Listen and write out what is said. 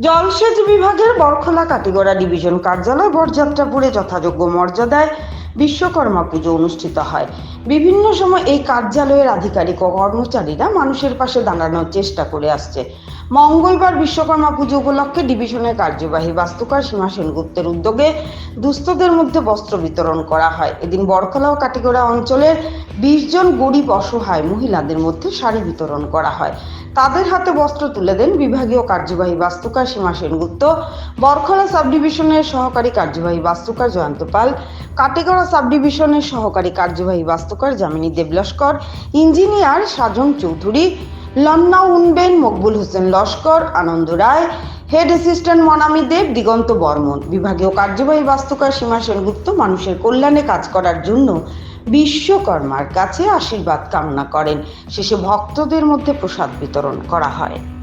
জলসেচ বিভাগের বরখলা কাটিগড়া ডিভিশন কার্যালয় বরযাত্রাপুরে যথাযোগ্য মর্যাদায় বিশ্বকর্মা পুজো অনুষ্ঠিত হয়। বিভিন্ন সময় এই কার্যালয়ের আধিকারিক ও কর্মচারীরা মানুষের পাশে দাঁড়ানোর চেষ্টা করে আসছে। মঙ্গলবার বিশ্বকর্মা পুজো উপলক্ষে ডিভিশনের কার্যবাহী বাস্তুকার সীমা সেনগুপ্তের উদ্যোগে দুস্থদের মধ্যে বস্ত্র বিতরণ করা হয়। এদিন বরখলা ও কাটিগড়া অঞ্চলের বিশ জন গরিব অসহায় মহিলাদের মধ্যে শাড়ি বিতরণ করা হয়। তাদের হাতে বস্ত্র তুলে দেন বিভাগীয় কার্যবাহী বাস্তুকার সীমা সেনগুপ্ত। বরখলা সাব ডিভিশনের সহকারী কার্যবাহী বাস্তুকার জয়ন্ত পাল। কাটেগড়া সাব ডিভিশনের সহকারী কার্যবাহী বাস্তুকার যামিনী দেবলস্কর, ইঞ্জিনিয়ার সাজন চৌধুরী, লন্না উনবেন, মকবুল হোসেন লস্কর, আনন্দ রায়, হেড অ্যাসিস্ট্যান্ট মনামি দেব, দিগন্ত বর্মন। বিভাগীয় কার্যবাহী বাস্তুকার সীমা সেনগুপ্ত মানুষের কল্যাণে কাজ করার জন্য বিশ্বকর্মার কাছে আশীর্বাদ কামনা করেন। শেষে ভক্তদের মধ্যে প্রসাদ বিতরণ করা হয়।